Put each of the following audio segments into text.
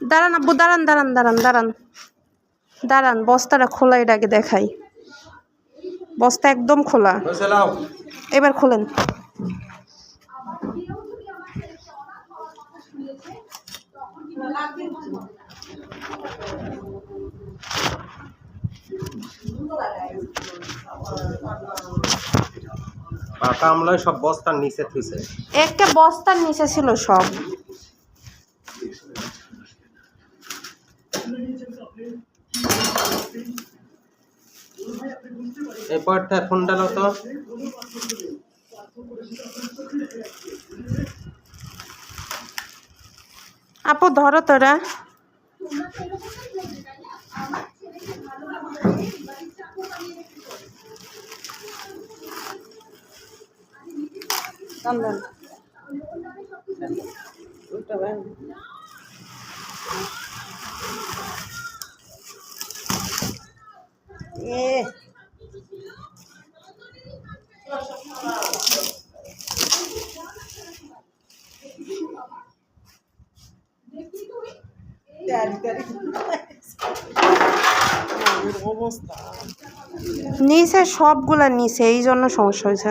দাঁড়ান আব্বু দাঁড়ান দাঁড়ান দাঁড়ান দাঁড়ান। দাঁড়ান বস্তাটা খোলা আগে দেখাই। বস্তা একদম খোলা। এবার খোলেন। পাকা আমলায় সব বস্তার নিচে থুইছে। একটা বস্তার নিচে ছিল সব। এই পরটা ডালো তো। আপু ধরো তোরা। নিচে সবগুলা নিচে এই জন্য সমস্যা হয়েছে।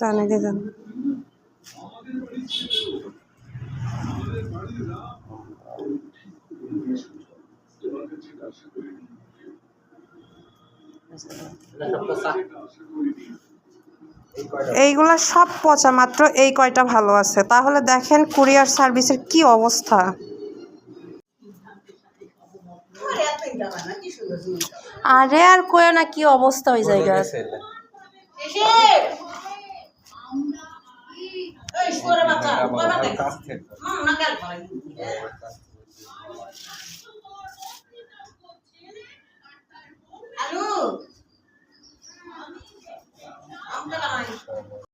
जाने दे जाने। এইগুলা সব পচা মাত্র এই কয়টা ভালো আছে তাহলে দেখেন কুরিয়ার সার্ভিসের কি অবস্থা আরে আর কয়ও না কি অবস্থা ওই জায়গায় গেছে